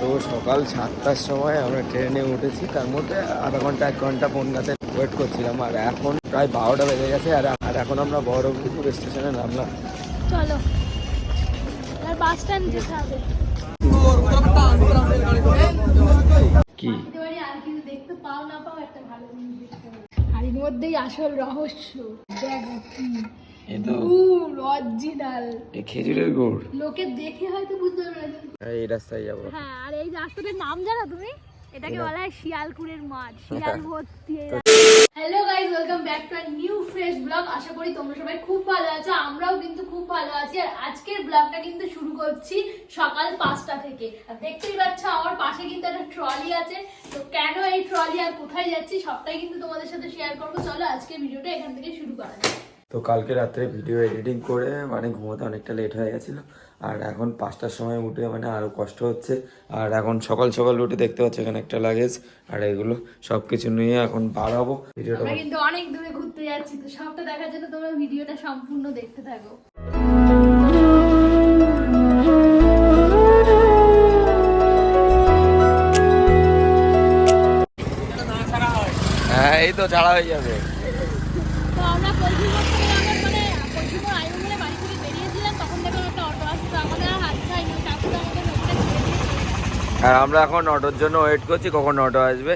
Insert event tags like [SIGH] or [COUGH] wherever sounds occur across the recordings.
তো সকাল সাতটার সময় আমরা ট্রেনে উঠেছি। তার মধ্যে আধা ঘণ্টা এক ঘণ্টা বনগাতে ওয়েট করছিলাম আর এখন প্রায় বারোটা বেজে গেছে আর আর এখন আমরা বহরমপুর স্টেশনে নামলাম। চলো। বাস স্ট্যান্ড যেতে হবে। কি? আমাদের বাড়ি আর কিছু দেখতে পাও না পাও একটা ভালো জিনিস দেখতে হবে আর এর মধ্যেই আসল রহস্য। দেখো কি এই তো। গুড় অরিজিনাল এই খেজুরের গুড়। লোকে দেখে হয়তো বুঝতে পারবে এই রাস্তায় যাব। হ্যাঁ আর এই রাস্তাটার নাম জানো তুমি? এটাকে বলা হয় শিয়ালকুড়ের মাঠ। শিয়াল ভর্তি। Hello guys welcome back to new fresh blog আশা করি তোমরা সবাই খুব ভালো আছো আমরাও কিন্তু খুব ভালো আছি। আর আজকের ব্লগটা কিন্তু শুরু করছি সকাল পাঁচটা থেকে। আর দেখতেই পাচ্ছ আমার পাশে কিন্তু একটা ট্রলি আছে। তো কেন এই ট্রলি আর কোথায় যাচ্ছি সবটাই কিন্তু তোমাদের সাথে শেয়ার করব। চলো আজকে ভিডিওটা এখান থেকে শুরু করা যাক। তো কালকে রাত্রে ভিডিও এডিটিং করে মানে ঘুমোতে অনেকটা লেট হয়ে গেছিল। আর এখন পাঁচটার সময় উঠে মানে আরও কষ্ট হচ্ছে। আর এখন সকাল সকাল উঠে দেখতে পাচ্ছি এখানে একটা লাগেজ আর এগুলো সব কিছু নিয়ে এখন বার হব ভিডিওটা কিন্তু অনেক দূরে ঘুরতে যাচ্ছি তো সবটা দেখার জন্য তোমরা ভিডিওটা সম্পূর্ণ দেখতে থাকো। হ্যাঁ এই তো ছাড়া হয়ে যাবে তো আমরা পশ্চিমবঙ্গ থেকে আমার মানে পশ্চিমবঙ্গ আইবঙ্গলে বাড়ি থেকে বেরিয়েছিলাম তখন দেখলাম একটা অটো আসছে তো আমাদের আর হাত খাইনি কাকুটা আমাদের ওখানে ছেড়ে দিয়েছে আর আমরা এখন অটোর জন্য ওয়েট করছি কখন অটো আসবে।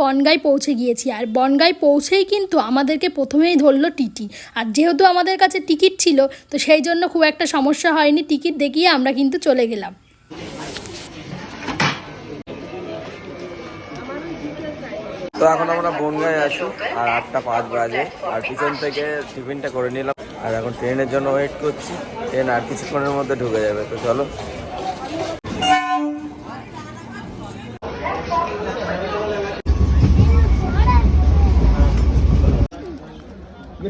বনগাই পৌঁছে গিয়েছি। আর বনগাই পৌঁছেই কিন্তু আমাদেরকে প্রথমেই ধরলো টিটি। আর যেহেতু আমাদের কাছে টিকিট ছিল, তো সেই জন্য খুব একটা সমস্যা হয়নি। টিকিট দেখিয়ে আমরা কিন্তু চলে গেলাম। তো এখন আমরা বনগায় আছি, আর আটটা পাঁচ বাজে। আর পিছন থেকে টিফিনটা করে নিলাম। আর এখন ট্রেনের জন্য ওয়েট করছি। ট্রেন আর কিছুক্ষণের মধ্যে ঢুকে যাবে। তো চলো।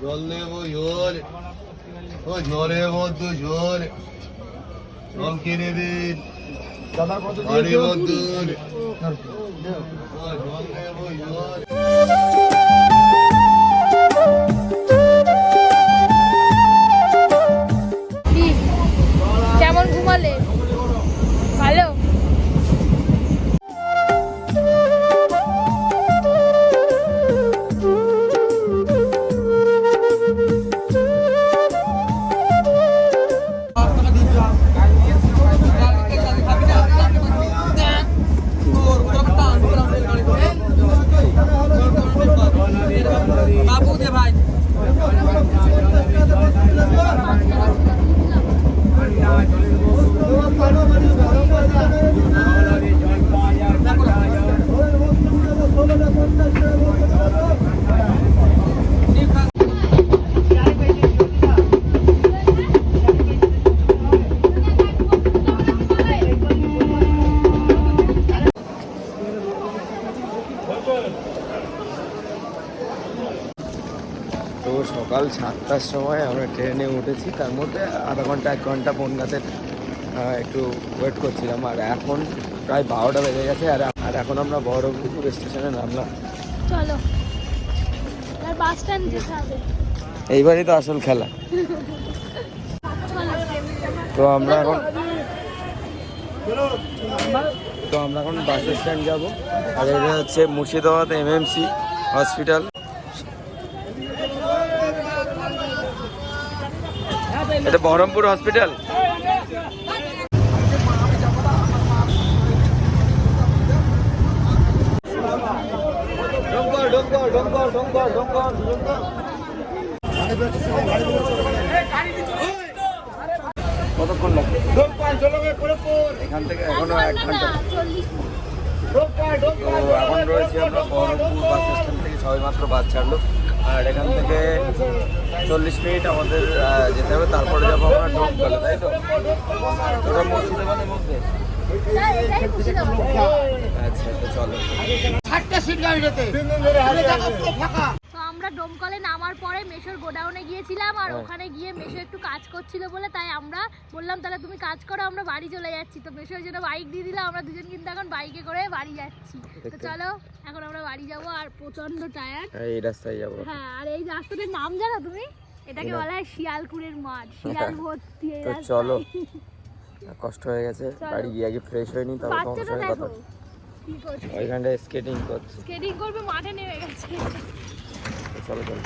জল নেব জল। ও জোরে মধ্যে জল। জল কিনে দিন। জল নেব জল। সাতটার সময় আমরা ট্রেনে উঠেছি। তার মধ্যে আধা ঘণ্টা এক ঘণ্টা বনগাতে একটু ওয়েট করছিলাম। আর এখন প্রায় বারোটা বেজে গেছে আর আর এখন আমরা বহরমপুর স্টেশনে নামলাম। চলো। বাস স্ট্যান্ড যেতে হবে। এইবারই তো আসল খেলা। তো আমরা এখন তো আমরা এখন বাস স্ট্যান্ড যাব। আর এটা হচ্ছে মুর্শিদাবাদ এমএমসি হসপিটাল এটা বহরমপুর হসপিটাল। কতক্ষণ এখান থেকে এখনও এক ঘণ্টা। তো এখন রয়েছি আমরা বহরমপুর বাস স্ট্যান্ড থেকে সবেমাত্র বাস ছাড়লো। আর এখান থেকে চল্লিশ মিনিট আমাদের যেতে হবে তারপরে যাব আমরা ডোমকলে তাই তো? ওটা মুর্শিদাবাদের মধ্যে। আচ্ছা তো চলো। ষাটটা সিট গাড়িটাতে। ফাঁকা। তো আমরা ডোমকলে নামার পরে মেশোর গোডাউনে গিয়েছিলাম আর হ্যাঁ। ওখানে গিয়ে মেশো একটু কাজ করছিল বলে তাই আমরা বললাম তাহলে তুমি কাজ করো আমরা বাড়ি চলে যাচ্ছি। তো মেশোর জন্য বাইক দিয়ে দিলাম আমরা দুজন কিন্তু এখন বাইকে করে বাড়ি যাচ্ছি। তো চলো এখন আমরা বাড়ি যাব আর প্রচণ্ড টায়ার এই রাস্তায় যাব। হ্যাঁ আর এই রাস্তাটার নাম জানো তুমি? এটাকে বলা হয় শিয়ালকুড়ের মাঠ। [LAUGHS] শিয়াল ভর্তি এই তো রাস্তায়। চলো। [LAUGHS] কষ্ট হয়ে গেছে বাড়ি গিয়ে আগে ফ্রেশ হয়ে নি তারপর সঙ্গে কথা কি করছে? ওইখানটায় স্কেটিং করছে। স্কেটিং করবে মাঠে নেমে গেছে। চলো চলো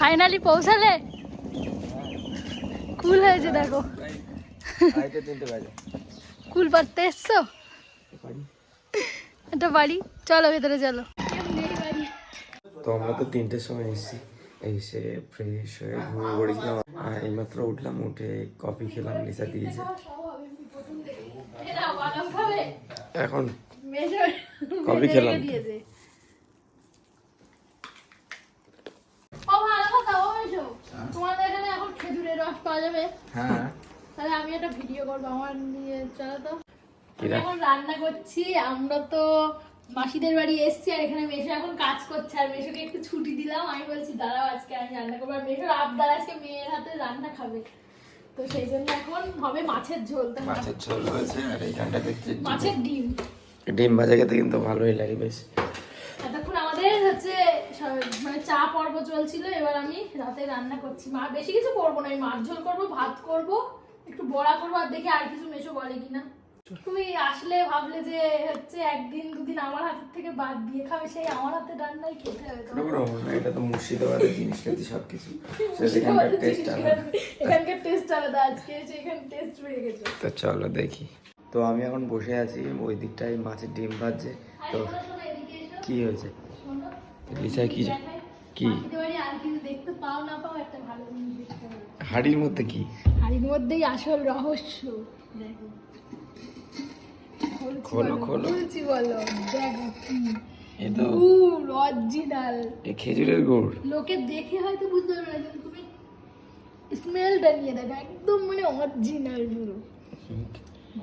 ফাইনালি পৌঁছালে? কুল হয়েছে দেখো। কুল পারতে এসছো? একটা বাড়ি? চলো ভেতরে চলো। তো আমরা তো তিনটের সময় এসেছি। এসে ফ্রেশ হয়ে ঘুরে পড়েছিলাম আর এইমাত্র উঠলাম উঠে কফি খেলাম লিসা দিয়েছে। এখন কফি খেলাম। তোমাদের এখানে এখন খেজুরের রস পাওয়া যাবে। হ্যাঁ। তাহলে আমি একটা ভিডিও করব আমার নিয়ে চলো তো। এখন রান্না করছি আমরা তো মাসিদের বাড়ি এসছি আর এখানে মেশো এখন কাজ করছে আর মেশোকে একটু ছুটি দিলাম। আমি বলছি দাঁড়াও আজকে আমি রান্না করব। আর মেশোর আবদার আজকে মেয়ের হাতে রান্না খাবে। তো সেই জন্য এখন হবে মাছের ঝোল মাছের ঝোল হয়েছে আর এইখানটা দেখছি মাছের ডিম। ডিম ভাজা খেতে কিন্তু ভালোই লাগে বেশ। এতক্ষণ আমাদের হচ্ছে মানে চা পর্ব চলছিল এবার আমি রাতে রান্না করছি। মা বেশি কিছু করব না আমি মাছ ঝোল করব ভাত করব একটু বড়া করব আর দেখি আর কিছু মেশো বলে কিনা। তুমি আসলে ভাবলে যে হচ্ছে একদিন দুদিন আমার হাতের থেকে বাদ দিয়ে খাবে সেই আমার হাতে রান্নাই খেতে হবে এটা তো মুর্শিদাবাদের জিনিস খেতে সব কিছু সেখানকার টেস্ট আলাদা। এখানকার টেস্ট আলাদা আজকে টেস্ট গেছে। তো চলো দেখি। তো আমি এখন বসে আছি ওই দিকটায় মাছের ডিম ভাজছে। তো কি হয়েছে? লিসা কি কি? হাড়ির মধ্যে কি? হাড়ির মধ্যেই আসল রহস্য। দেখো। খোলো, বলো দেখো কি? গুড় অরিজিনাল এ খেজুরের গুড়। লোকে দেখে হয়তো বুঝতে পারবে না কিন্তু তুমি স্মেলটা নিয়ে দেখো একদম মানে অরিজিনাল পুরো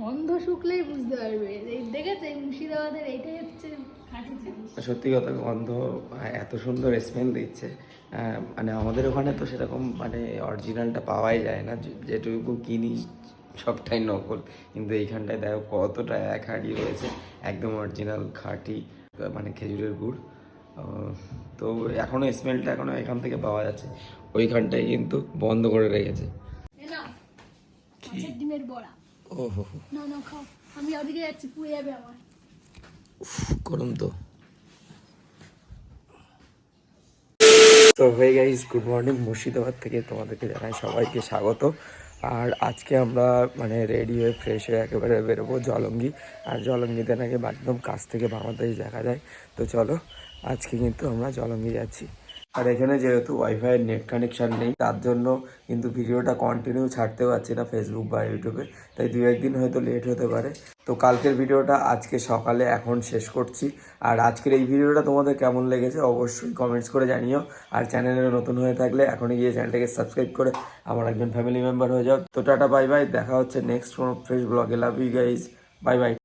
গন্ধ শুকলেই বুঝতে পারবে। এই দেখেছে মুর্শিদাবাদের এইটাই হচ্ছে সত্যি কথা গন্ধ এত সুন্দর স্মেল দিচ্ছে। মানে আমাদের ওখানে তো সেরকম মানে অরিজিনালটা পাওয়াই যায় না। যেটুকু কিনি সবটাই নকল। কিন্তু এইখানটায় দেখো কতটা এক হাড়ি রয়েছে একদম অরিজিনাল খাঁটি মানে খেজুরের গুড়। তো এখনও স্মেলটা এখনও এখান থেকে পাওয়া যাচ্ছে। ওইখানটায় কিন্তু বন্ধ করে রেখেছে। ডিমের বড়া। ও হো না না খাও। আমি ওদিকে যাচ্ছি পুড়ে যাবে আমার। গরম তো। তো হয়ে গাইস গুড মর্নিং মুর্শিদাবাদ থেকে তোমাদেরকে জানাই সবাইকে স্বাগত। আর আজকে আমরা মানে রেডি হয়ে ফ্রেশ হয়ে একেবারে বেরোবো জলঙ্গি। আর জলঙ্গিতে নাকি একদম কাছ থেকে বাংলাদেশ দেখা যায়। তো চলো আজকে কিন্তু আমরা জলঙ্গি যাচ্ছি। আর এখানে যেহেতু ওয়াইফাই নেট কানেকশন নেই, তার জন্য কিন্তু ভিডিওটা কন্টিনিউ ছাড়তে পারছি না ফেসবুক বা ইউটিউবে তাই দু একদিন হয়তো লেট হতে পারে। তো কালকের ভিডিওটা আজকে সকালে এখন শেষ করছি। আর আজকের এই ভিডিওটা তোমাদের কেমন লেগেছে অবশ্যই কমেন্টস করে জানিও। আর চ্যানেলে নতুন হয়ে থাকলে এখনই গিয়ে চ্যানেলটাকে সাবস্ক্রাইব করে আমার একজন ফ্যামিলি মেম্বার হয়ে যাও। তো টাটা বাই বাই দেখা হচ্ছে নেক্সট কোনো ফ্রেশ ব্লগে love you guys bye bye